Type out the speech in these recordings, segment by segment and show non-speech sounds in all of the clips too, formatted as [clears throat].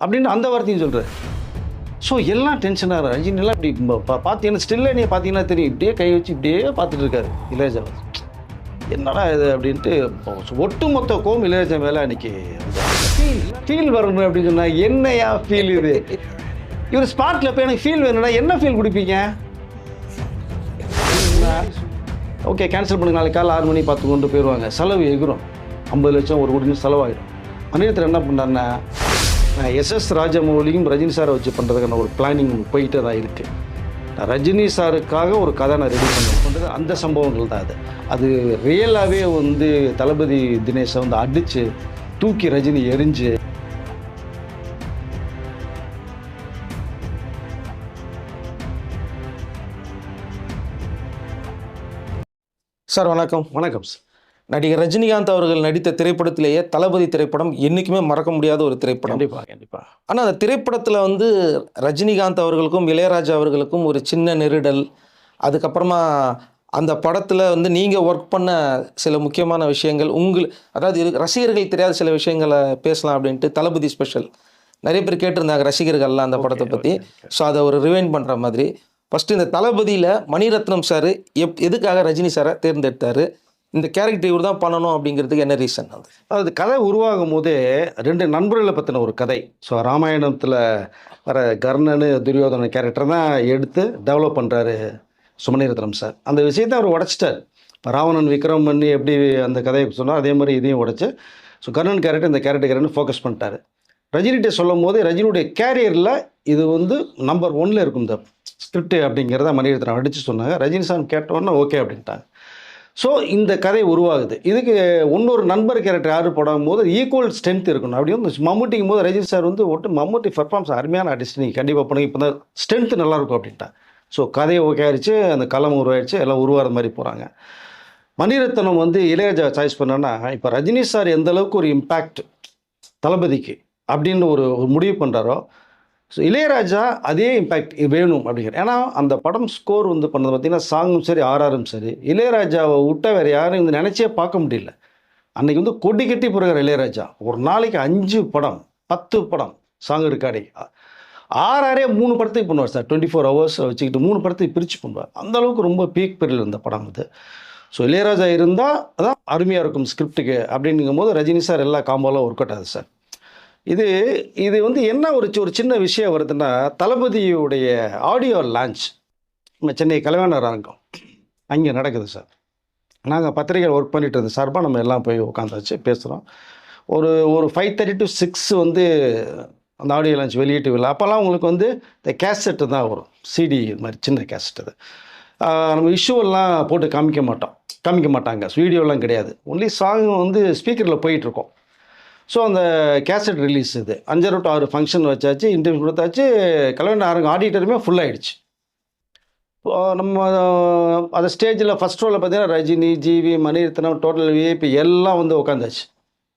அப்படின்னு அந்த வார்த்தையும் சொல்கிறார் ஸோ எல்லாம் டென்ஷனாக ரஜினிலாம் இப்படி பா- பார்த்தீங்கன்னா ஸ்டில்ல நீ பார்த்தீங்கன்னா தெரியும். இப்படியே கை வச்சு இப்படியே பார்த்துட்டு இருக்காரு இளையராஜா. என்னடா இது அப்படின்ட்டு ஒட்டுமொத்த கோம் இளையராஜா மேலே அன்னைக்கு ஃபீல் வரணும் அப்படின்னு சொன்னால் என்னையா ஃபீல் இது? இவர் ஸ்பாட்டில் போய் எனக்கு ஃபீல் வேணும்னா என்ன ஃபீல் கொடுப்பீங்க? ஓகே கேன்சல் பண்ணுங்க. நாளைக்கு காலை ஆறு மணி பார்த்து கொண்டு போயிடுவாங்க. செலவு எகுரும். ஐம்பது லட்சம் ஒரு கோடி செலவாயிடும் நேரத்தில் என்ன பண்ணாருன்னா எஸ்எஸ் ராஜமௌலியும் ரஜினி சாரை வச்சு பண்ணுறதுக்கான ஒரு பிளானிங் போயிட்டு தான் இருக்குது ரஜினி சாருக்காக ஒரு கதை நான் ரெடி பண்ண பண்ணுறது அந்த சம்பவங்கள் தான் அது. அது ரியலாகவே வந்து தளபதி தினேஷை வந்து அடித்து தூக்கி ரஜினி எரிஞ்சு சார் வணக்கம். வணக்கம் சார். நடிகர் ரஜினிகாந்த் அவர்கள் நடித்த திரைப்படத்திலேயே தளபதி திரைப்படம் என்றைக்குமே மறக்க முடியாத ஒரு திரைப்படம். கண்டிப்பாக கண்டிப்பாக ஆனால் அந்த திரைப்படத்தில் வந்து ரஜினிகாந்த் அவர்களுக்கும் இளையராஜா அவர்களுக்கும் ஒரு சின்ன நெருடல். அதுக்கப்புறமா அந்த படத்தில் வந்து நீங்கள் ஒர்க் பண்ண சில முக்கியமான விஷயங்கள் உங்கள் அதாவது ரசிகர்கள் தெரியாத சில விஷயங்களை பேசலாம் அப்படின்ட்டு தளபதி ஸ்பெஷல் நிறைய பேர் கேட்டிருந்தாங்க ரசிகர்கள்லாம் அந்த படத்தை பற்றி ஸோ அதை ஒரு ரிவைண்ட் பண்ணுற மாதிரி. ஃபஸ்ட்டு இந்த தளபதியில் மணிரத்னம் சார் எப் எதுக்காக ரஜினி சாரை தேர்ந்தெடுத்தார்? இந்த கேரக்டர் இவர் தான் பண்ணணும் அப்படிங்கிறதுக்கு என்ன ரீசன் அது? அது கதை உருவாகும் போதே ரெண்டு நண்பர்களை பற்றின ஒரு கதை. ஸோ ராமாயணத்தில் வர கர்ணனு துரியோதன கேரக்டர் தான் எடுத்து டெவலப் பண்ணுறாரு சுமநீரத்னம் சார் அந்த விஷயத்தை அவர் உடைச்சிட்டார். இப்போ ராவணன் விக்ரம் பண்ணி எப்படி அந்த கதையை சொன்னார் அதே மாதிரி இதையும் உடைச்சு ஸோ கர்ணன் கேரக்டர் இந்த கேரக்டர் கேரக்டர் ஃபோக்கஸ் பண்ணிட்டாரு. ரஜினிகிட்ட சொல்லும் போது ரஜினியுடைய கேரியரில் இது வந்து நம்பர் ஒன்ல இருக்கும் இந்த ஸ்கிரிப்ட் அப்படிங்கிறத மணிரத்னம் அடித்து சொன்னாங்க. ரஜினி சார் கேட்டோன்னே ஓகே அப்படின்ட்டாங்க. ஸோ இந்த கதை உருவாகுது. இதுக்கு இன்னொரு நண்பர் கேரக்டர் யார் போடும் போது ஈக்குவல் ஸ்ட்ரென்த் இருக்கணும். அப்படி வந்து மம்முட்டிக்கும் போது ரஜினி சார் வந்து ஒட்டு மம்முட்டி பர்ஃபார்ம்ஸ் அருமையான ஆர்டிஸ்ட் நீங்கள் கண்டிப்பாக பண்ணுங்க. இப்போ தான் ஸ்ட்ரென்த்து நல்லாயிருக்கும் அப்படின்ட்டா ஸோ கதையை ஓகே ஆயிடுச்சு அந்த களம் உருவாயிடுச்சு எல்லாம் உருவாகிற மாதிரி போகிறாங்க மணிரத்னம் வந்து இளையராஜா சாய்ஸ் பண்ணனா இப்போ ரஜினி சார் எந்த அளவுக்கு ஒரு இம்பேக்ட் தளபதிக்கு அப்படின்னு ஒரு ஒரு முடிவு பண்ணுறாரோ ஸோ இளையராஜா அதே இம்பேக்ட் வேணும் அப்படிங்கிற ஏன்னா அந்த படம் ஸ்கோர் வந்து பண்ணது பார்த்தீங்கன்னா சாங்கும் சரி ஆர்ஆரும் சரி இளையராஜாவை விட்ட வேறு யாரும் வந்து நினச்சே பார்க்க முடியல. அன்னைக்கு வந்து கொடி கட்டி போகிறார் இளையராஜா. ஒரு நாளைக்கு அஞ்சு படம் பத்து படம் சாங் ரெக்கார்டிங் ஆறாரே மூணு படத்துக்கு பண்ணுவார் சார். டுவெண்ட்டி ஃபோர் ஹவர்ஸ் வச்சுக்கிட்டு மூணு படத்துக்கு பிரித்து பண்ணுவார். அந்தளவுக்கு ரொம்ப பீக் பீரியட் இருந்த படம் அது. ஸோ இளையராஜா இருந்தால் அதான் அருமையாக இருக்கும் ஸ்கிரிப்டுக்கு அப்படிங்கும் போது ரஜினி சார் எல்லா காம்போலாம் ஒர்க் அவுட் ஆகுது சார். இது இது வந்து என்ன ஒரு ஒரு சின்ன விஷயம் வருதுன்னா தளபதியுடைய ஆடியோ லான்ச் நம்ம சென்னை கலைவாணர் அரங்கம். அங்கே நடக்குது சார். நாங்கள் பத்திரிகை ஒர்க் பண்ணிட்டு இருந்த சார்பாக நம்ம எல்லாம் போய் உட்காந்தாச்சு பேசுகிறோம் ஒரு ஒரு ஃபைவ் தேர்ட்டி டு சிக்ஸ் வந்து அந்த ஆடியோ லான்ச் வெளியீட்டு விழா. அப்போல்லாம் உங்களுக்கு வந்து இந்த கேசட்டு தான் வரும். சிடி இது மாதிரி சின்ன கேசட் அது நம்ம இஷ்யூவெல்லாம் போட்டு காமிக்க மாட்டோம். காமிக்க மாட்டாங்க. வீடியோலாம் கிடையாது. ஒன்லி சாங் வந்து ஸ்பீக்கரில் போயிட்டுருக்கோம் ஸோ அந்த கேசட் ரிலீஸ் இது. அஞ்சரை டு ஆறு ஃபங்க்ஷன் வச்சாச்சு இன்டர்வியூ கொடுத்தாச்சு கல்யாணம் ஆரங்க ஆடிட்டருமே ஃபுல் ஆகிடுச்சு இப்போ நம்ம அந்த ஸ்டேஜில் ஃபஸ்ட் ரோவில் பார்த்தீங்கன்னா Rajini GV Mani Ratnam total VIP எல்லாம் வந்து உட்காந்தாச்சு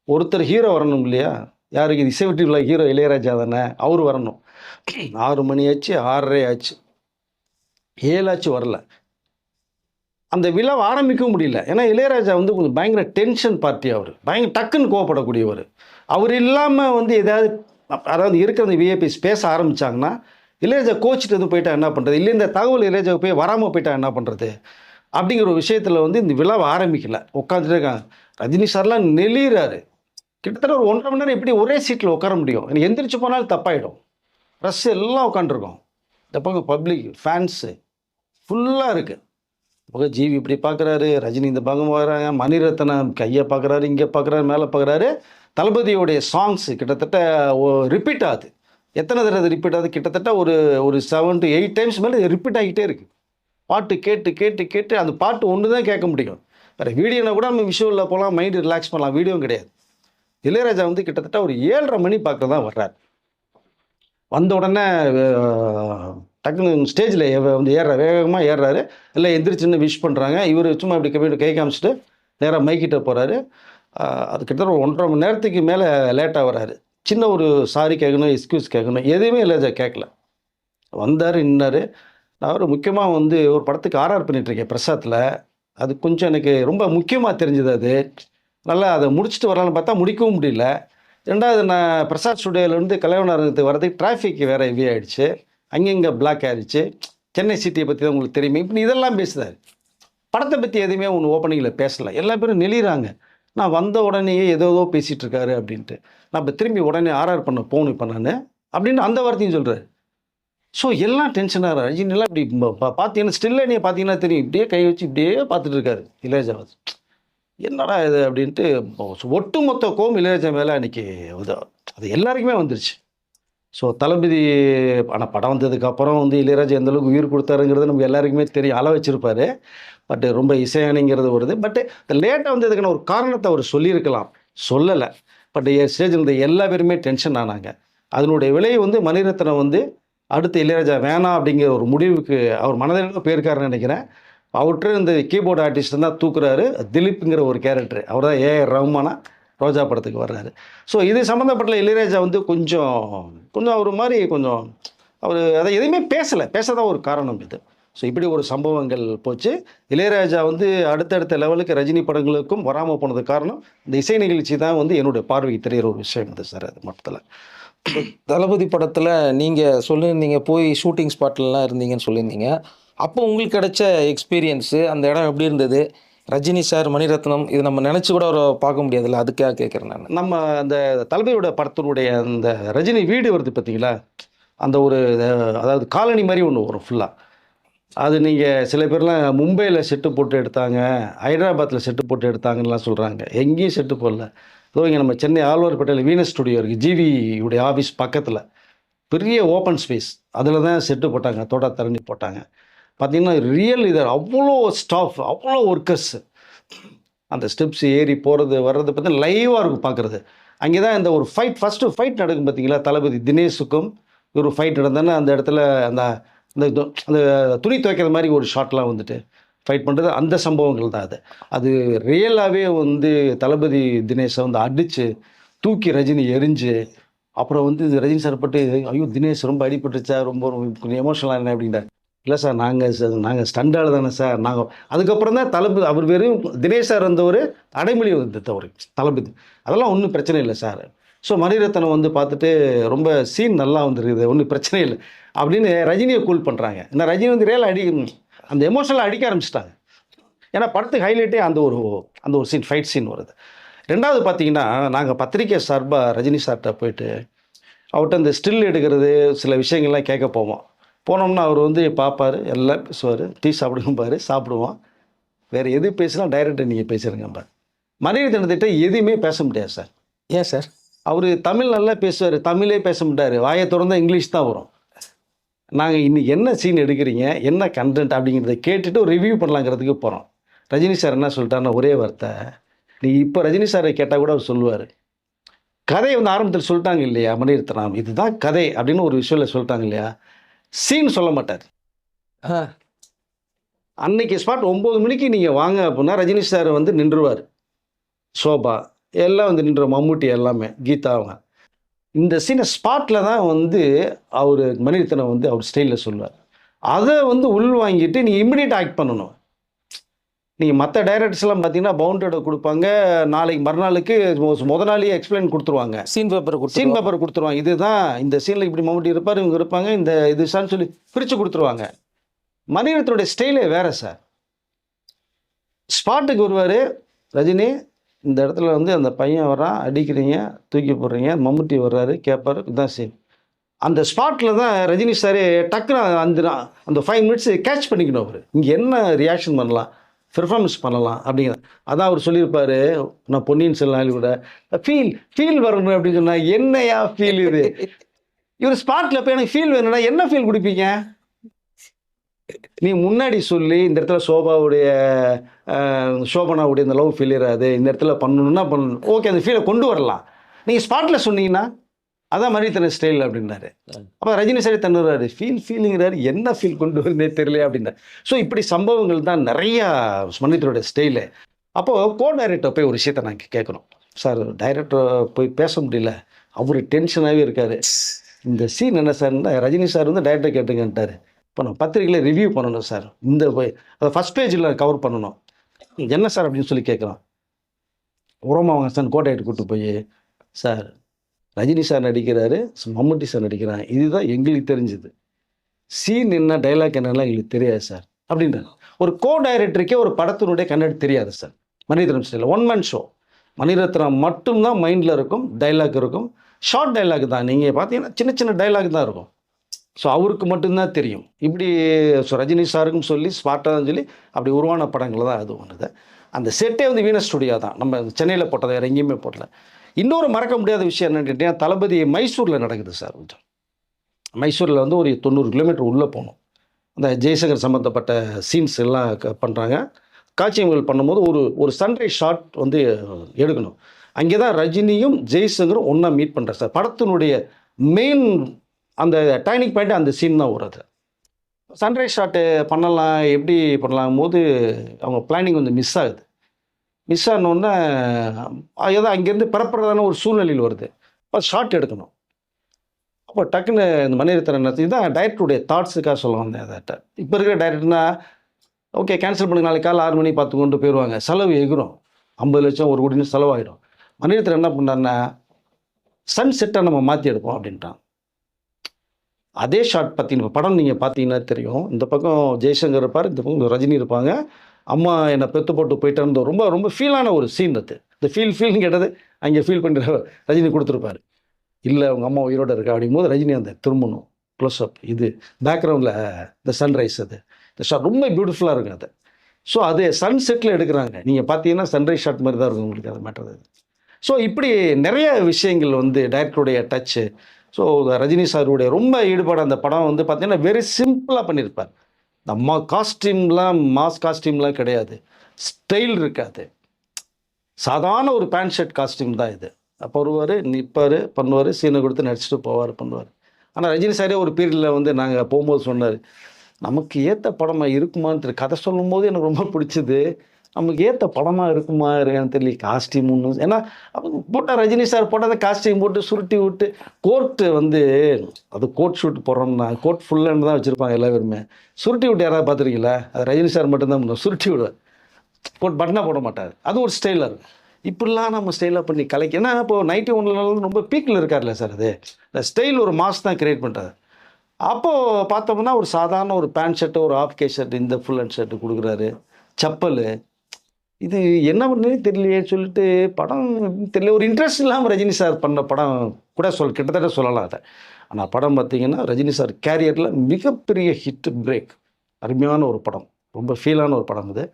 ஒருத்தர் ஹீரோ வரணும் இல்லையா? யாருக்கு? இது உள்ள ஹீரோ இளையராஜா தானே? அவர் வரணும். ஆறு மணி ஆச்சு ஆறரை ஆச்சு. ஏழாச்சு வரல. அந்த விழாவை ஆரம்பிக்கவும் முடியல. ஏன்னா இளையராஜா வந்து கொஞ்சம் பயங்கர டென்ஷன் பார்ட்டி அவர். பயங்கர டக்குன்னு கோவப்படக்கூடியவர். அவர் இல்லாமல் வந்து எதாவது அதாவது இருக்கிற அந்த விஐபிஸ் பேச ஆரம்பிச்சாங்கன்னா இளையராஜா கோச்சிட்டு வந்து போயிட்டா என்ன பண்ணுறது இல்லை இந்த தகவல் இளையராஜா போய் வராமல் போயிட்டா என்ன பண்ணுறது அப்படிங்கிற ஒரு விஷயத்தில் வந்து இந்த விழாவை ஆரம்பிக்கல. உட்காந்துட்டு இருக்காங்க. ரஜினி சார்லாம் நெளிகிறாரு கிட்டத்தட்ட ஒரு ஒன்றரை மணி நேரம் எப்படி ஒரே சீட்டில் உட்கார முடியும்? எனக்கு எந்திரிச்சு போனாலும் தப்பாயிடும். ப்ரெஸ் எல்லாம் உட்காந்துருக்கோம் இந்த பக்கம் பப்ளிக் ஃபேன்ஸு ஃபுல்லாக இருக்குது பக்கம் ஜீவி இப்படி பார்க்குறாரு ரஜினி இந்த பக்கம் பார்க்குறாங்க மணிரத்னம் கையை பார்க்குறாரு இங்கே பார்க்குறாரு மேலே பார்க்குறாரு தளபதியோடைய சாங்ஸ் கிட்டத்தட்ட ரிப்பீட் ஆகுது. எத்தனை தடவை ரிப்பீட் ஆகுது? கிட்டத்தட்ட ஒரு ஒரு செவன் டு எயிட் டைம்ஸ் மேலே ரிப்பீட் ஆகிட்டே இருக்குது பாட்டு கேட்டு கேட்டு கேட்டு அந்த பாட்டு ஒன்று தான் கேட்க முடியும். வேறு வீடியோனா கூட நம்ம விஷுவலில் போகலாம் மைண்டு ரிலாக்ஸ் பண்ணலாம் வீடியோவும் கிடையாது. இளையராஜா வந்து கிட்டத்தட்ட ஒரு ஏழரை மணி பார்க்க தான் வர்றார். வந்த உடனே டக்குன்னு ஸ்டேஜில் வந்து ஏறுற. வேகமாக ஏறுறாரு. எல்லாம் எந்திரிச்சுன்னு விஷ் பண்ணுறாங்க இவர் சும்மா இப்படி கை கை காமிச்சிட்டு நேராக மைக்கிட்ட போகிறாரு அது கிட்டத்தட்ட ஒன்றரை மணி நேரத்துக்கு மேலே லேட்டாக வராரு. சின்ன ஒரு சாரி கேட்கணும் எக்ஸ்கியூஸ் கேட்கணும் எதுவுமே இல்லை கேட்கல வந்தார் நின்னார். நான் ஒரு முக்கியமாக வந்து ஒரு படத்துக்கு ஆர்ஆர் பண்ணிகிட்ருக்கேன் பிரசாத்தில் அது கொஞ்சம் எனக்கு ரொம்ப முக்கியமாக தெரிஞ்சது அது. நல்லா அதை முடிச்சுட்டு வரலான்னு பார்த்தா முடிக்கவும் முடியல. ரெண்டாவது நான் பிரசாத் ஸ்டுடியோலேருந்து கல்யாணத்துக்கு வரதுக்கு டிராஃபிக் வேறு ஹெவி ஆகிடுச்சு அங்கங்கே பிளாக் ஆயிடுச்சு சென்னை சிட்டியை பற்றி தான் உங்களுக்கு தெரியுமே. இப்படி இதெல்லாம் பேசுகிறாரு படத்தை பற்றி எதுவுமே ஒன்று ஓப்பனிங்கில் பேசலை. எல்லா பேரும் நெளிகிறாங்க நான் வந்த உடனேயே ஏதோ ஏதோ பேசிகிட்டு இருக்காரு அப்படின்ட்டு. நான் இப்போ திரும்பி உடனே ஆர்ஆர் பண்ண போகணும் இப்போ நான் அப்படின்னு அந்த வார்த்தையும் சொல்கிறாரு ஸோ எல்லாம் டென்ஷனாக ரஜினிலாம் இப்படி பா- பார்த்தீங்கன்னா ஸ்டில்ல நீங்கள் பார்த்தீங்கன்னா தெரியும். இப்படியே கை வச்சு இப்படியே பார்த்துட்டு இருக்காரு இளையராஜாவாஸ் என்னடா இது அப்படின்ட்டு ஒட்டுமொத்த கோம் இளையராஜா மேலே அன்றைக்கி அது எல்லாருக்குமே வந்துருச்சு. ஸோ தளபதி ஆனால் படம் வந்ததுக்கப்புறம் வந்து இளையராஜா எந்தளவுக்கு உயிர் கொடுத்தாருங்கிறது நம்ம எல்லாருக்குமே தெரியும். அள வச்சிருப்பாரு. பட் ரொம்ப இசையானிங்கிறது வருது. பட் லேட்டாக வந்ததுக்கான ஒரு காரணத்தை அவர் சொல்லியிருக்கலாம். சொல்லலை. பட் ஸ்டேஜில் இருந்த எல்லா பேருமே டென்ஷன் ஆனாங்க. அதனுடைய விலை வந்து மணிரத்னம் வந்து அடுத்து இளையராஜா வேணாம் அப்படிங்கிற ஒரு முடிவுக்கு அவர் மனதில் போயிருக்காருன்னு நினைக்கிறேன். அவர்கிட்ட இந்த கீபோர்டு ஆர்டிஸ்ட் தான் தூக்குறாரு. திலீப்ங்கிற ஒரு கேரக்டர் அவர் தான் ஏஆர் ரஹ்மானா ரோஜா படத்துக்கு வர்றாரு. ஸோ இது சம்மந்தப்பட்ட இளையராஜா வந்து கொஞ்சம் கொஞ்சம் அவர் மாதிரி கொஞ்சம் அவர் அதை எதையுமே பேசலை. பேசாத ஒரு காரணம் இது. ஸோ இப்படி ஒரு சம்பவங்கள் போச்சு. இளையராஜா வந்து அடுத்தடுத்த லெவலுக்கு ரஜினி படங்களுக்கும் வராமல் போனது காரணம் இந்த இசை நிகழ்ச்சி தான் வந்து என்னுடைய பார்வைக்கு தெரிகிற ஒரு விஷயம் இது சார் அது மொத்தத்தில் [clears throat] தளபதி படத்தில் நீங்கள் சொல்லியிருந்தீங்க போய் ஷூட்டிங் ஸ்பாட்லலாம் இருந்தீங்கன்னு சொல்லியிருந்தீங்க. அப்போ உங்களுக்கு கிடைச்ச எக்ஸ்பீரியன்ஸு அந்த இடம் எப்படி இருந்தது? ரஜினி சார் மணிரத்னம் இது நம்ம நினச்சி கூட ஒரு பார்க்க முடியாதுல்ல. அதுக்காக கேட்குறேன் நான். நம்ம அந்த தளபதியோட படத்தினுடைய அந்த ரஜினி வீடு வருது பார்த்தீங்களா அந்த ஒரு அதாவது காலனி மாதிரி ஒன்று வரும் ஃபுல்லாக அது நீங்கள் சில பேர்லாம் மும்பையில் செட்டு போட்டு எடுத்தாங்க ஹைதராபாத்தில் செட்டு போட்டு எடுத்தாங்கலாம் சொல்கிறாங்க எங்கேயும் செட்டு போடல. அதோ இங்கே நம்ம சென்னை ஆழ்வார்பேட்டையில் வீனஸ் ஸ்டுடியோ இருக்குது ஜிவியுடைய ஆஃபீஸ் பக்கத்தில். பெரிய ஓப்பன் ஸ்பேஸ். அதில் தான் செட்டு போட்டாங்க தோட்டா தரணி போட்டாங்க. பார்த்தீங்கன்னா ரியல் இதர் அவ்வளோ ஸ்டாஃப் அவ்வளோ ஒர்க்கர்ஸ் அந்த ஸ்டெப்ஸ் ஏறி போகிறது வர்றது பற்றி லைவாக இருக்கும் பார்க்குறது. அங்கே தான் இந்த ஒரு ஃபைட் ஃபஸ்ட்டு ஃபைட் நடக்கும் பார்த்தீங்களா? தளபதி தினேஷுக்கும் ஒரு ஃபைட் நடந்தோன்னா அந்த இடத்துல அந்த அந்த அந்த துணி துவைக்கிற மாதிரி ஒரு ஷாட்லாம் வந்துட்டு ஃபைட் பண்ணுறது அந்த சம்பவங்கள் தான் அது. அது ரியலாகவே வந்து தளபதி தினேஷை வந்து அடித்து தூக்கி ரஜினி எரிஞ்சு அப்புறம் வந்து ரஜினி சார் பட்டு ஐயோ தினேஷ் ரொம்ப அடிபட்டுச்சா ரொம்ப எமோஷனலாக என்ன? அப்படின்றார். இல்லை சார் நாங்கள் நாங்கள் ஸ்டண்டால் தானே சார். நாங்கள் அதுக்கப்புறம் தான் தளபதி அவர் வெறும் தினேஷ் சார் இருந்தவர் அடைமொழி வந்து தவறு தளபதி. அதெல்லாம் ஒன்றும் பிரச்சனை இல்லை சார். ஸோ மணிரத்னம் வந்து பார்த்துட்டு ரொம்ப சீன் நல்லா வந்துருக்குது ஒன்றும் பிரச்சனை இல்லை அப்படின்னு ரஜினியை கூல் பண்ணுறாங்க ஏன்னா ரஜினி வந்து ரியல் அடி அந்த எமோஷனலாக அடிக்க ஆரம்பிச்சிட்டாங்க. ஏன்னா படத்துக்கு ஹைலைட்டே அந்த ஒரு அந்த ஒரு சீன் ஃபைட் சீன் வருது. ரெண்டாவது பார்த்தீங்கன்னா நாங்கள் பத்திரிக்கை சார்பாக ரஜினி சார்கிட்ட போயிட்டு அவர்கிட்ட இந்த ஸ்டில் எடுக்கிறது சில விஷயங்கள்லாம் கேட்க போவோம். போனோம்னா அவர் வந்து பார்ப்பார் எல்லாம் பேசுவார் டீ சாப்பிடுங்கம்பாரு சாப்பிடுவோம். வேறு எது பேசினா டைரக்டர் நீங்கள் பேசுகிறீங்கம்பார் மணிரத்னத்திட்ட எதுவுமே பேச முடியாது சார். ஏன் சார்? அவர் தமிழ் நல்லா பேசுவார் தமிழே பேச மாட்டார். வாயை திறந்தா இங்கிலீஷ் தான் வரும். நாங்கள் இன்னைக்கு என்ன சீன் எடுக்கிறீங்க என்ன கண்டென்ட் அப்படிங்கிறத கேட்டுட்டு ஒரு ரிவ்யூ பண்ணலாங்கிறதுக்கு போகிறோம் ரஜினி சார் என்ன சொல்லிட்டாருன்னா ஒரே வார்த்தை. நீ இப்போ ரஜினி சாரை கேட்டால் கூட அவர் சொல்லுவார். கதையை வந்து ஆரம்பத்தில் சொல்லிட்டாங்க இல்லையா மணிரத்னம்? இதுதான் கதை அப்படின்னு ஒரு விஷயம் சொல்லிட்டாங்க இல்லையா? சீன் சொல்ல மாட்டார். அன்னைக்கு ஸ்பாட் ஒம்பது மணிக்கு நீங்கள் வாங்க அப்படின்னா ரஜினி சார் வந்து நின்றுவார். சோபா எல்லாம் வந்து நின்று மம்முட்டி எல்லாமே கீதா அவங்க. இந்த சீனை ஸ்பாட்டில் தான் வந்து அவர் மணிரத்னம் வந்து அவர் ஸ்டைலில் சொல்லுவார். அதை வந்து உள் வாங்கிட்டு நீங்கள் இமிடியேட் ஆக்ட் பண்ணணும். நீங்கள் மற்ற டைரக்டர்ஸ்லாம் பார்த்தீங்கன்னா பவுண்டர்டை கொடுப்பாங்க. நாளைக்கு மறுநாளுக்கு முத நாளையே எக்ஸ்பிளைன் கொடுத்துருவாங்க. சீன் பேப்பர் சீன் கொடுத்து பேப்பர் கொடுத்துருவாங்க. இதுதான் இந்த சீனில் இப்படி மம்முட்டி இருப்பார் இவங்க இருப்பாங்க. இந்த இது சார்னு சொல்லி பிரித்து கொடுத்துருவாங்க. மணிரத்னுடைய ஸ்டைலே வேற சார் ஸ்பாட்டுக்கு வருவார் ரஜினி. இந்த இடத்துல வந்து அந்த பையன் வரான் அடிக்கிறீங்க தூக்கி போடுறீங்க மம்முட்டி வர்றாரு கேட்பாரு இதுதான் சீன் அந்த ஸ்பாட்டில் தான் ரஜினி சாரே டக்குன்னு அந்த அந்த ஃபைவ் மினிட்ஸ் கேட்ச் பண்ணிக்கணும் அவர். இங்கே என்ன ரியாக்ஷன் பண்ணலாம்? பெர்ஃபார்மன்ஸ் பண்ணலாம் அப்படிங்கிற அதான் அவர் சொல்லியிருப்பாரு நான் பொன்னியின் செல்வன் கூட ஃபீல் ஃபீல் வரணும் அப்படின்னு சொன்னா என்னையா ஃபீல் இது? இவர் ஸ்பாட்டில் போய் எனக்கு ஃபீல் வேணும்னா என்ன ஃபீல் கொடுப்பீங்க? நீ முன்னாடி சொல்லி இந்த இடத்துல சோபாவுடைய சோபனாவுடைய இந்த லவ் ஃபீல் இராது இந்த இடத்துல பண்ணணும்னா பண்ணணும். ஓகே அந்த ஃபீலை கொண்டு வரலாம். நீங்கள் ஸ்பாட்டில் சொன்னீங்கன்னா அதான் மணித்தன ஸ்டைல் அப்படின்னாரு. அப்போ ரஜினி சார் தன்னுறாரு ஃபீல் ஃபீலிங்கிறாரு என்ன ஃபீல் கொண்டு வரனே தெரியல அப்படின்னாரு. ஸோ இப்படி சம்பவங்கள் தான் நிறையா மனிதரோட ஸ்டைலு அப்போது கோ டைரக்டர் போய் ஒரு விஷயத்தை நான் கேட்கணும் சார் டைரக்டர் போய் பேச முடியல. அவர் டென்ஷனாகவே இருக்காரு. இந்த சீன் என்ன சார்னா ரஜினி சார் வந்து டைரக்டர் கேட்டுங்கன்ட்டாரு இப்போ நான் பத்திரிக்கையில் ரிவ்யூ பண்ணணும் சார் இந்த போய் அதை ஃபஸ்ட் பேஜில் கவர் பண்ணணும். என்ன சார் அப்படின்னு சொல்லி கேட்குறோம் உரமா அவங்க சார் கோட்டையிட்டு கூட்டு போய் சார் ரஜினி சார் நடிக்கிறாரு மம்முட்டி சார் நடிக்கிறாங்க. இதுதான் எங்களுக்கு தெரிஞ்சது. சீன் என்ன டைலாக் என்னெல்லாம் எங்களுக்கு தெரியாது சார். அப்படின்றாங்க ஒரு கோ டைரக்டருக்கே ஒரு படத்தினுடைய கண்ணாடி தெரியாது சார். மணிரத்னம் ஸ்டைலில் ஒன் மேன் ஷோ மணிரத்னம் மட்டும்தான் மைண்டில் இருக்கும் டைலாக் இருக்கும். ஷார்ட் டைலாக் தான். நீங்கள் பார்த்தீங்கன்னா சின்ன சின்ன டைலாக் தான் இருக்கும். ஸோ அவருக்கு மட்டும்தான் தெரியும். இப்படி ஸோ ரஜினி சாருக்கும் சொல்லி ஸ்பாட்டாக சொல்லி அப்படி உருவான படங்கள் தான் அது ஒன்று அந்த செட்டே வந்து வீனஸ் ஸ்டுடியோ தான். நம்ம சென்னையில் போட்டது வேறு எங்கேயுமே போடல. இன்னொரு மறக்க முடியாத விஷயம் என்னென்னு கேட்டீங்கன்னா தளபதி மைசூரில் நடக்குது சார் கொஞ்சம். மைசூரில் வந்து ஒரு தொண்ணூறு கிலோமீட்டர் உள்ளே போகணும். அந்த ஜெய்சங்கர் சம்மந்தப்பட்ட சீன்ஸ் எல்லாம் பண்ணுறாங்க காட்சியங்கள் பண்ணும்போது ஒரு ஒரு சன்ரைஸ் ஷாட் வந்து எடுக்கணும். அங்கே தான் ரஜினியும் ஜெய்சங்கரும் ஒன்றா மீட் பண்ணுறேன் சார். படத்தினுடைய மெயின் அந்த டைனிங் பாயிண்ட் அந்த சீன் தான் வருது சன்ரைஸ் ஷாட்டு பண்ணலாம் எப்படி பண்ணலாம் போது அவங்க பிளானிங் வந்து மிஸ் ஆகுது. மிஸ் ஆனோடனே ஏதோ அங்கேருந்து பிறப்புறதான ஒரு சூழ்நிலையில் வருது. அப்போ ஷார்ட் எடுக்கணும். அப்போ டக்குன்னு இந்த மணிரத்னம் நடத்தி தான் டைரக்டருடைய தாட்ஸுக்காக சொல்ல வந்தேன் அதை. இப்போ இருக்கிற டைரக்டர்னா ஓகே கேன்சல் பண்ணுங்க நாளைக்கு காலை ஆறு மணி பார்த்து கொண்டு போயிடுவாங்க. செலவு எகிரும். ஐம்பது லட்சம் ஒரு கோடினு செலவாயிடும். மணிரத்தன் என்ன பண்ணாருன்னா சன் செட்டை நம்ம மாற்றி எடுப்போம் அப்படின்ட்டான் அதே ஷாட் பார்த்தீங்கன்னா படம் நீங்கள் பார்த்தீங்கன்னா தெரியும். இந்த பக்கம் ஜெய்சங்கர் இருப்பார் இந்த பக்கம் ரஜினி இருப்பாங்க. அம்மா என்னை பெத்து போட்டு போயிட்டேன்னு ரொம்ப ரொம்ப ஃபீலான ஒரு சீன் அது. இந்த ஃபீல் ஃபீல்னு கேட்டது அங்கே ஃபீல் பண்ணுற ரஜினி கொடுத்துருப்பாரு. இல்லை உங்கள் அம்மா உயிரோட இருக்கா? அப்படிங்கும்போது ரஜினி அந்த திரும்பணும். க்ளோஸ்அப் இது பேக்ரவுண்டில் இந்த சன்ரைஸ் அது. இந்த ஷாட் ரொம்ப பியூட்டிஃபுல்லாக இருக்கும் அது. ஸோ அது சன் செட்டில் எடுக்கிறாங்க. நீங்கள் பார்த்தீங்கன்னா சன்ரைஸ் ஷாட் மாதிரி தான் இருக்கும் உங்களுக்கு அது மேட்டர் அது. ஸோ இப்படி நிறைய விஷயங்கள் வந்து டைரக்டருடைய டச்சு ஸோ ரஜினி சாருடைய ரொம்ப ஈடுபாடு அந்த படம் வந்து பார்த்தீங்கன்னா வெரி சிம்பிளாக பண்ணியிருப்பார் இந்த மா காஸ்டியூம்லாம் மாஸ் காஸ்டியூம்லாம் கிடையாது. ஸ்டைல் இருக்காது. சாதாரண ஒரு பேண்ட் ஷர்ட் காஸ்டியூம் தான் இது. அப்போ வருவார் நிற்பார் பண்ணுவார் சீனை கொடுத்து நடிச்சுட்டு போவார் பண்ணுவார். ஆனால் ரஜினி சாரே ஒரு பீரியடில் வந்து நாங்கள் போகும்போது சொன்னார் நமக்கு ஏற்ற படமாக இருக்குமான்னு தெரியும் கதை சொல்லும்போது எனக்கு ரொம்ப பிடிச்சது. நமக்கு ஏற்ற படமாக இருக்குமா எனக்கு தெரியல. காஸ்டியூம் ஒன்று ஏன்னா போட்டால் ரஜினி சார் போட்டால் காஸ்டியூம் போட்டு சுருட்டி விட்டு கோர்ட்டு வந்து அது கோட் ஷூட் போடுறோம்னா கோட் ஃபுல்லான்னு தான் வச்சுருப்பாங்க எல்லா பேருமே சுருட்டி விட்டு யாராவது பார்த்துருக்கீங்களா? அது ரஜினி சார் மட்டும்தான் பண்ணுவோம் சுருட்டி விடுவார் கோட் பட்டனாக போட மாட்டார். அது ஒரு ஸ்டைலாக இருக்கும் இப்படிலாம் நம்ம ஸ்டைலாக பண்ணி கலைக்கு ஏன்னா இப்போது நைன்டி ஒன்ல ரொம்ப பீக்கில் இருக்கார்ல சார் அது. இந்த ஸ்டைல் ஒரு மாஸ் தான் கிரியேட் பண்ணுறாரு அப்போது பார்த்தோம்னா ஒரு சாதாரண ஒரு பேண்ட் ஷர்ட்டு ஒரு ஆஃப் கே ஷர்ட் இந்த ஃபுல் அண்ட் ஷர்ட்டு கொடுக்குறாரு. செப்பல் இது என்ன பண்ணுறே தெரியலையே சொல்லிட்டு படம் தெரியல. ஒரு இன்ட்ரெஸ்ட் இல்லாமல் ரஜினி சார் பண்ண படம் கூட சொல் கிட்டத்தட்ட சொல்லலாம் அதை. ஆனால் படம் பார்த்தீங்கன்னா ரஜினி சார் கேரியரில் மிகப்பெரிய ஹிட் பிரேக் அருமையான ஒரு படம். ரொம்ப ஃபீலான ஒரு படம் இது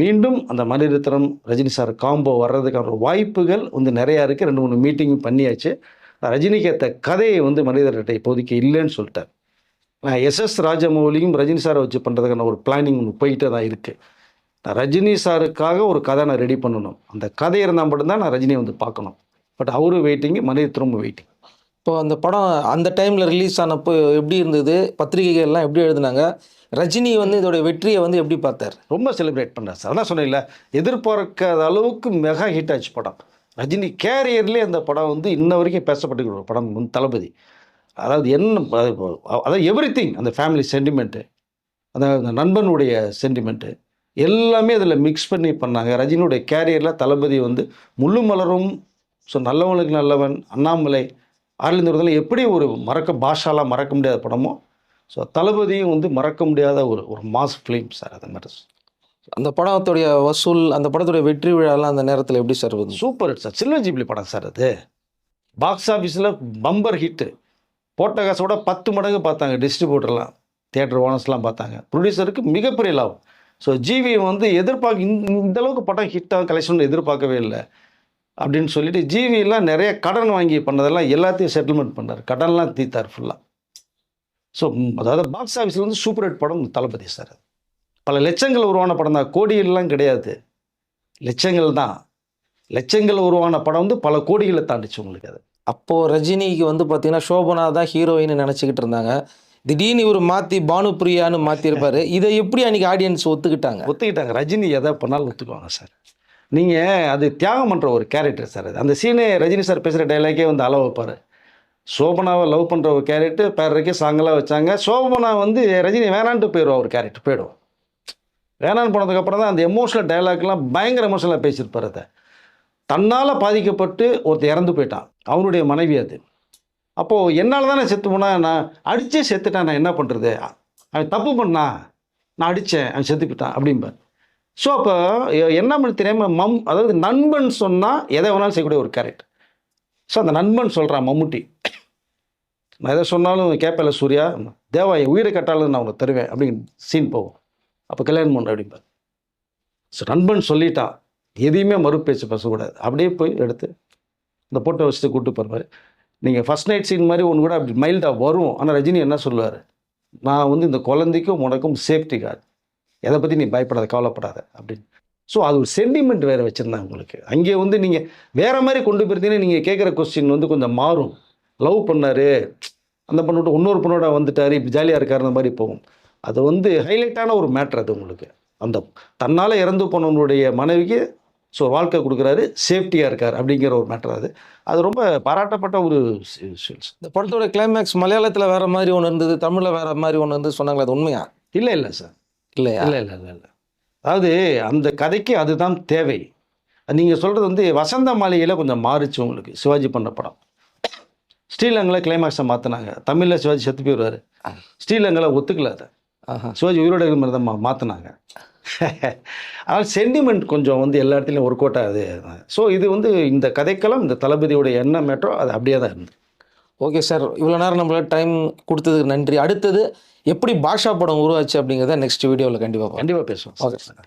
மீண்டும் அந்த மணிரத்னம் ரஜினி சார் காம்போ வர்றதுக்கான வாய்ப்புகள் வந்து நிறையா இருக்குது ரெண்டு மூணு மீட்டிங் பண்ணியாச்சு. ரஜினிக்கு ஏற்ற கதையை வந்து மனிதர்கிட்ட இப்போதைக்கு இல்லைன்னு சொல்லிட்டார். நான் எஸ்எஸ் ராஜமௌலியும் ரஜினி சாரை வச்சு பண்ணுறதுக்கான ஒரு பிளானிங் ஒன்று போயிட்டே தான் இருக்குது நான் ரஜினி சாருக்காக ஒரு கதை நான் ரெடி பண்ணணும். அந்த கதை இருந்தால் மட்டும்தான் நான் ரஜினியை வந்து பார்க்கணும். பட் அவரு வெயிட்டிங்கு மனிதத்திரமும் வெயிட்டிங் இப்போ அந்த படம் அந்த டைமில் ரிலீஸ் ஆனப்போ எப்படி இருந்தது? பத்திரிகைகள் எல்லாம் எப்படி எழுதுனாங்க? ரஜினி வந்து இதோட வெற்றியை வந்து எப்படி பார்த்தார்? ரொம்ப செலிப்ரேட் பண்ணுறாரு சார். அதான் சொன்னேன்ல எதிர்பார்க்காத அளவுக்கு மெகா ஹிட் ஆச்சு படம். ரஜினி கேரியர்லேயே அந்த படம் வந்து இன்ன வரைக்கும் பேசப்பட்டு படம் வந்து தளபதி. அதாவது என்ன அதாவது எவ்ரி திங் அந்த ஃபேமிலி சென்டிமெண்ட்டு அதாவது அந்த நண்பனுடைய சென்டிமெண்ட்டு எல்லாமே அதில் மிக்ஸ் பண்ணி பண்ணாங்க. ரஜினியுடைய கேரியரில் தளபதி வந்து முள்ளு மலரும் ஸோ நல்லவனுக்கு நல்லவன் அண்ணாமலை ஆர்லிந்தூரத்தில் எப்படி ஒரு மறக்க பாஷாலாம் மறக்க முடியாத படமோ ஸோ தளபதியும் வந்து மறக்க முடியாத ஒரு ஒரு மாஸ் ஃபிலிம் சார் அது மாதிரி. அந்த படத்துடைய வசூல் அந்த படத்துடைய வெற்றி விழாலாம் அந்த நேரத்தில் எப்படி சார் வந்து super hit sir silver Ghibli படம் சார் அது. பாக்ஸ் ஆஃபீஸில் பம்பர் ஹிட்டு போட்ட காசோட பத்து மடங்கு பார்த்தாங்க. டிஸ்ட்ரிபியூட்டர்லாம் தியேட்டர் ஓனர்ஸ்லாம் பார்த்தாங்க. ப்ரொடியூசருக்கு மிகப்பெரிய லாபம் ஸோ ஜிவி வந்து எதிர்பார்க்க இந்த அளவுக்கு படம் ஹிட்டாக கலெக்ஷன் எதிர்பார்க்கவே இல்லை. அப்படின்னு சொல்லிட்டு ஜிவிலாம் நிறைய கடன் வாங்கி பண்ணதெல்லாம் எல்லாத்தையும் செட்டில்மெண்ட் பண்ணார். கடன்லாம் தீர்த்தார் ஃபுல்லாக ஸோ அதாவது பாக்ஸ் ஆஃபீஸில் வந்து சூப்பர் ஹிட் படம் தளபதி சார் பல லட்சங்கள் உருவான படம் தான். கோடிகள்லாம் கிடையாது. லட்சங்கள் தான். லட்சங்கள் உருவான படம் வந்து பல கோடிகளை தாண்டிச்சு உங்களுக்கு அது. அப்போது ரஜினிக்கு வந்து பார்த்தீங்கன்னா சோபனா தான் ஹீரோயின்னு நினச்சிக்கிட்டு இருந்தாங்க. திடீர்னு இவர் மாற்றி பானுப்பிரியான்னு மாற்றிருப்பாரு இதை எப்படி அன்றைக்கி ஆடியன்ஸ் ஒத்துக்கிட்டாங்க? ஒத்துக்கிட்டாங்க. ரஜினி எதை பண்ணாலும் ஒத்துக்குவாங்க சார். நீங்கள் அது தியாகம் பண்ணுற ஒரு கேரக்டர் சார் அது. அந்த சீனே ரஜினி சார் பேசுகிற டைலாக்கே வந்து அளவு வைப்பார். சோபனாவை லவ் பண்ணுற ஒரு கேரக்டர் பேரரைக்கே சாங்கெல்லாம் வச்சாங்க. சோபனா வந்து ரஜினி வேணான்ட்டு போயிடுவா ஒரு கேரக்டர் போயிடும் வேணான்னு போனதுக்கப்புறம் தான் அந்த எமோஷனல் டைலாக்லாம் பயங்கர எமோஷனலாக பேசியிருப்பார் அதை. தன்னால் பாதிக்கப்பட்டு ஒருத்தர் இறந்து போயிட்டான். அவனுடைய மனைவி அது. அப்போது என்னால் தானே செத்து போனால் நான் அடித்தே செத்துட்டான் நான் என்ன பண்ணுறது அவன் தப்பு பண்ணான் நான் அடித்தேன் அவன் செத்து போயிட்டான் அப்படிம்பார். ஸோ அப்போ என்ன பண்ண தெரியாமல் மம் அதாவது நண்பன் சொன்னால் எதை வேணாலும் செய்யக்கூடிய ஒரு கேரக்டர் ஸோ அந்த நண்பன் சொல்கிறான் மம்முட்டி நான் எதை சொன்னாலும் கேட்பல சூர்யா தேவா என் உயிரை கட்டாலும் நான் உனக்கு தருவேன் அப்படின்னு சீன் போவோம் அப்போ கல்யாணம் பண்ண அப்படிம்பார். ஸோ நண்பன் சொல்லிட்டான் எதையுமே மறுபேச்சு பேசக்கூடாது. அப்படியே போய் எடுத்து இந்த போட்டோ வச்சுட்டு கூப்பிட்டு போகிற நீங்கள் ஃபஸ்ட் நைட் சீன் மாதிரி ஒன்று கூட அப்படி மைல்டாக வரும். ஆனால் ரஜினி என்ன சொல்லுவார்? நான் வந்து இந்த குழந்தைக்கும் உனக்கும் சேஃப்டி கார்டு எதை பற்றி நீ பயப்படாத கவலைப்படாத அப்படின்னு. ஸோ அது ஒரு சென்டிமெண்ட் வேறு வச்சுருந்தேன் உங்களுக்கு. அங்கே வந்து நீங்கள் வேறு மாதிரி கொண்டு போயிருந்தீங்கன்னா நீங்கள் கேட்குற கொஸ்டின் வந்து கொஞ்சம் மாறும். லவ் பண்ணார். அந்த பொண்ணோட இன்னொரு பொண்ணோட வந்துட்டாரு. இப்போ ஜாலியாக இருக்கார் அந்த மாதிரி போகும். அது வந்து ஹைலைட்டான ஒரு மேட்ரு அது உங்களுக்கு. அந்த தன்னால் இறந்து போனவனுடைய மனைவிக்கு ஸோ வாழ்க்கை கொடுக்குறாரு சேஃப்டியாக இருக்கார் அப்படிங்கிற ஒரு மேட்டர் அது. அது ரொம்ப பாராட்டப்பட்ட ஒரு விஷுவல்ஸ் இந்த படத்தோட கிளைமேக்ஸ் மலையாளத்தில் வேற மாதிரி ஒன்று இருந்தது தமிழில் வேற மாதிரி ஒன்று இருந்து சொன்னாங்களே அது உண்மையா? இல்லை இல்லை சார் இல்லையா? இல்லை இல்லை இல்லை இல்லை. அதாவது அந்த கதைக்கு அதுதான் தேவை. நீங்கள் சொல்கிறது வந்து வசந்த மாளிகையில் கொஞ்சம் மாறுச்சு உங்களுக்கு சிவாஜி பண்ண படம். ஸ்ரீலங்கில் கிளைமேக்ஸை மாற்றினாங்க தமிழில் சிவாஜி செத்து போயிடுவார். ஸ்ரீலங்கில் ஒத்துக்கல அதை. சிவாஜி உயிரோட மாதிரி தான் மாற்றினாங்க [laughs] அதனால் சென்டிமெண்ட் கொஞ்சம் வந்து எல்லா இடத்துலையும் ஒர்க் அவுட் ஆகுது. ஸோ இது வந்து இந்த கதைக்கெல்லாம் இந்த தளபதியோட என்ன மேட்டரோ அது அப்படியே தான் இருந்து ஓகே சார் இவ்வளோ நேரம் நம்மள டைம் கொடுத்ததுக்கு நன்றி. அடுத்தது எப்படி பாஷா படம் உருவாச்சு அப்படிங்கிறத நெக்ஸ்ட் வீடியோவில் கண்டிப்பாக கண்டிப்பாக பேசுவோம் ஓகே சார்